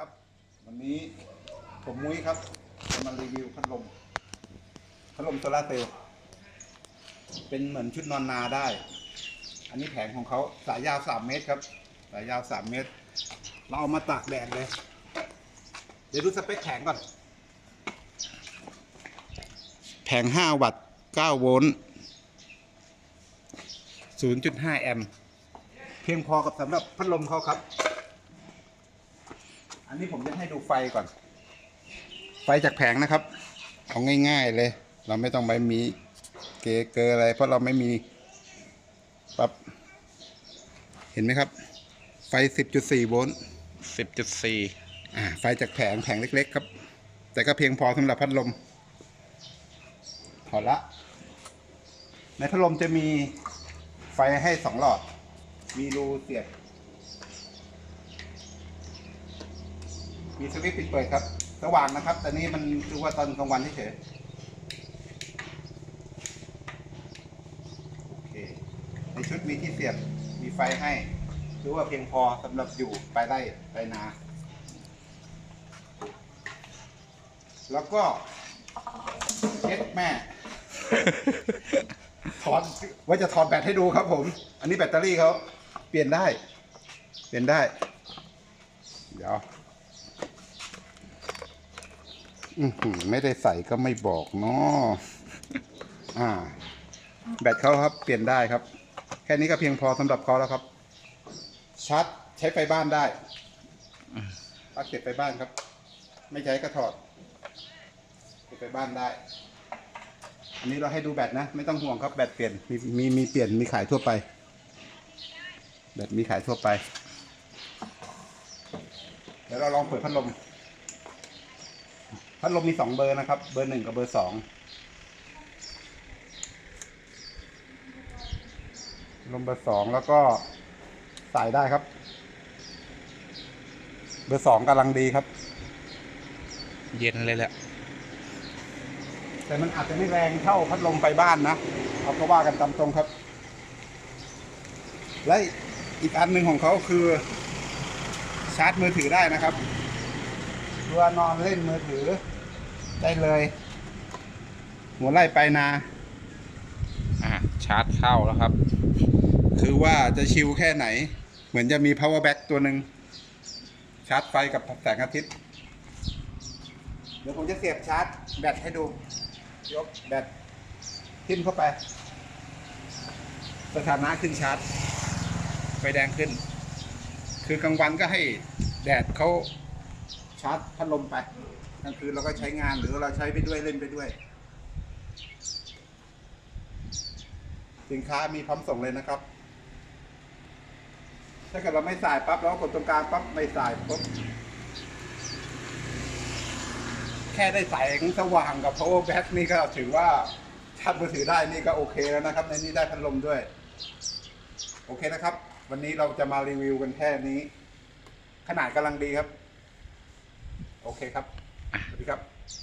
ครับ วันนี้ผมมุ้ยครับจะมารีวิวพัดลมพัดลมโซลาเซลล์เป็นเหมือนชุดนอนนาได้ อันนี้แผงของเขาสายยาว3เมตรครับ สายยาว3เมตร เราเอามาตากแดดเลย เดี๋ยวดูสเปคแผงก่อน แผง5วัตต์9โวลต์0.5 แอมป์เพียงพอกับสำหรับพัดลมเขาครับ อันนี้ผมจะให้ดูไฟก่อน ไฟจากแผงนะครับ เอาง่ายๆเลย เราไม่ต้องไปมีเกเกออะไร เพราะเราไม่มีปั๊บเห็นไหมครับ ไฟ 10.4 โวลต์สิบจุดสี่อ่าไฟจากแผงแผงเล็ก ๆ ครับ แต่ก็เพียงพอสำหรับพัดลมถอดละ ในพัดลมจะมีไฟให้สองหลอด มีรูเสียบ มีสวิตช์ปิดเปิดครับ สว่างนะครับ แต่นี่มันคือว่าตอนกลางวันเฉยๆโอเค ในชุดมีที่เสียบ มีไฟให้ถือว่าเพียงพอสำหรับอยู่ไปไร่ไปนา แล้วก็เช็ดแม่ ถอดว่าจะถอดแบตให้ดูครับผม อันนี้แบตเตอรี่เขาเปลี่ยนได้ เปลี่ยนได้ เดี๋ยว อือหือ ไม่ได้ใส่ก็ไม่บอกเนาะอ่า แบตเขาครับเปลี่ยนได้ครับ แค่นี้ก็เพียงพอสำหรับเขาแล้วครับชาร์จใช้ไฟบ้านได้ปลั๊กเก็บไฟบ้านครับ ไม่ใช้ก็ถอดเก็บไฟบ้านได้ อันนี้เราให้ดูแบตนะ ไม่ต้องห่วงครับแบตเปลี่ยนมีมีมีเปลี่ยนมีขายทั่วไป แบตมีขายทั่วไป เดี๋ยวเราลองเปิดพัดลม พัดลมมีสองเบอร์นะครับ เบอร์หนึ่งกับเบอร์สองลมเบอร์สองแล้วก็สายได้ครับ เบอร์สองกำลังดีครับ เย็นเลยแหละ แต่มันอาจจะไม่แรงเท่าพัดลมไฟบ้านนะเอาก็ว่ากันตามตรงครับ และอีกอันหนึ่งของเขาคือ ชาร์จมือถือได้นะครับเพื่อนอนเล่นมือถือ ได้เลย หัวไล่ไปนาอ่าชาร์จเข้าแล้วครับ คือว่าจะชิลแค่ไหน เหมือนจะมี power bank ตัวหนึ่งชาร์จไฟกับแสงอาทิตย์ เดี๋ยวผมจะเสียบชาร์จแบตให้ดู ยกแบตขึ้นเข้าไป สถานะขึ้นชาร์จ ไฟแดงขึ้น คือกลางวันก็ให้แดดเขาชาร์จพัดลมไป กลางคืนเราก็ใช้งานหรือเราใช้ไปด้วยเล่นไปด้วย สินค้ามีพร้อมส่งเลยนะครับ ถ้าเกิดเราไม่สายปั๊บเราก็กดตรงกลางปั๊บไม่สายปุ๊บแค่ได้แสงสว่างกับ power bank นี่ก็ถือว่าชาร์จมือถือได้นี่ก็โอเคแล้วนะครับ ในนี้ได้พัดลมด้วย โอเคนะครับ วันนี้เราจะมารีวิวกันแค่นี้ ขนาดกำลังดีครับ โอเคครับสวัสดีครับ